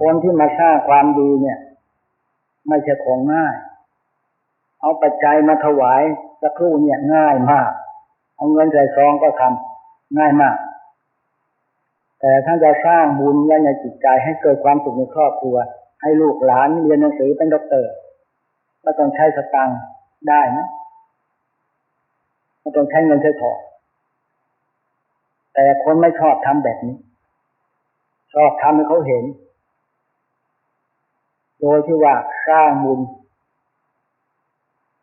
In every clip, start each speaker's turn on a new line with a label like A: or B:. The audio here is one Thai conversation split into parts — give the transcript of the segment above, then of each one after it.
A: คนที่มาสร้างความดีเนี่ย ไม่ใช่ของง่าย เอาปัจจัยมาถวายสักครู่เนี่ยง่ายมาก เอาเงินใส่ซองก็ทำง่ายมาก แต่ถ้านจะสร้างบุญไว้ในจิตใจให้เกิดความสุขในครอบครัว ให้ลูกหลานเรียนหนังสือเป็นด็อกเตอร์ก็ต้องใช้สตังค์ได้นะก็ต้องใช้เงินใช้ทองแต่คนไม่ชอบทำแบบนี้ ชอบทำให้เขาเห็น โดยที่ว่าสร้างบุญ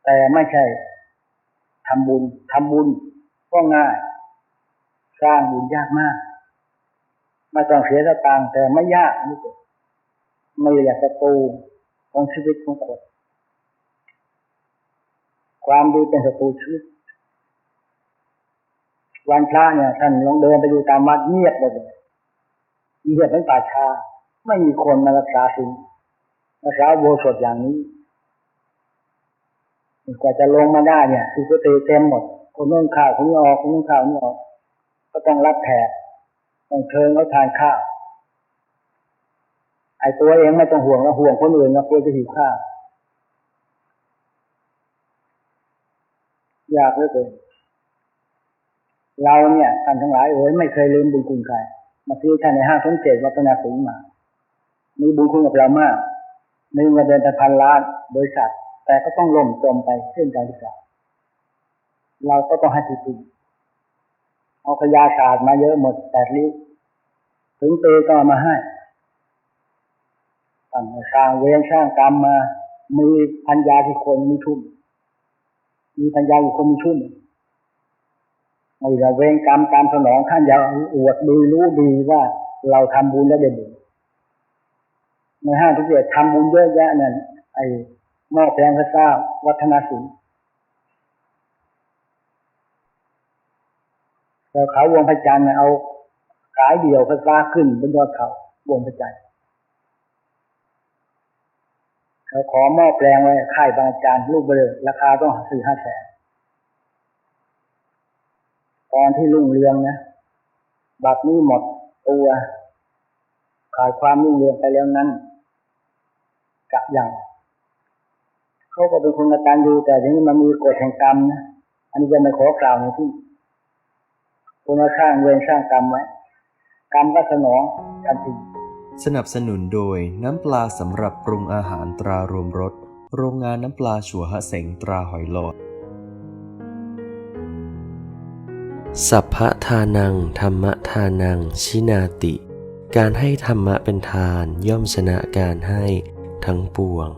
A: แต่ไม่ใช่ทำบุญทำบุญก็ง่าย สร้างบุญยากมากไม่ต้องเสียสตางค์แต่ไม่ยากนี่ก็ไม่อยากจะตูของชีวิตของคนความดีเป็นศัตรูชีวิตวันพระเนี่ยท่านลองเดินไปดูตามวัดเงียบหมดเลยเงียบเป็นป่าชา ไม่มีคนมารักษาศีล รักษาโบสถอย่างนี้กว่าจะลงมาได้เนี่ยคือกุฏิเต็มหมด คนนู่นข่าวคนนี้ออกคนนู้นข่าวนี้ออก ก็ต้องรับแขกต้องเชิญเขาทานข้าวไอ้ตัวเองไม่ต้องห่วงแล้วห่วงคนอื่นนะกลัวจะหิวข้าวยากเหลือเกินเราเนี่ยท่านทั้งหลายเอ๋ยไม่เคยลืมบุญคุณใครมาซื้อท่านในห้างสมเจตวัฒนาสิงห์มา มีบุญคุณกับเรามาก มีเงินเดือนเป็นพันล้านบริษัท แต่ก็ต้องล่มจมไปเช่นกันทุกอย่าเราก็ต้องให้ทุนเอาขยาศาสตร์มาเยอะหมดแปดลิ้วถึงเตก็มาให้ท่านสร้างเวรสร้างกรรมมา มีพัญญาที่คนมีทุ่ม มีพัญญาอยู่คนมีทุ่มไอ้เวรกรรมตามสนองท่านอย่าอวดดีรู้ดีว่าเราทำบุญแล้วได้บุญ ในห้างทุกเดือนทำบุญเยอะแยะนั่นไอ้หม้อแปลงพระเจ้าวัฒนศิลป์แต่เขาวงพระจันทร์เอาขายเดี่ยวพระฟ้าขึ้นบนยอดเขาวงพระจันทร์เขาขอหม้อแปลงไว้ค่ายบางอาจารย์ลูกเบลอราคาต้องสี่ห้าแสนตอนที่รุ่งเรืองนะบัดนี้หมดตัวขาดความรุ่งเรืองไปแล้วนั้น กะอย่างเขาก็เป็นคนกตัญญูแต่ทีนี้มันมีกฎแห่งกรรมนะอันนี้จะไม่ขอกล่าวในที่คนมาสร้างเวรสร้างกรรมไว้กรรมก็สนองทันที
B: สนับสนุนโดยน้ำปลาสำหรับปรุงอาหารตรารวมรสโรงงานน้ำปลาชัวฮะเสงตราหอยหลอด สัพพะทานัง ธรรมะทานัง ชินาติ การให้ธรรมะเป็นทานย่อมชนะการให้ ทั้งปวง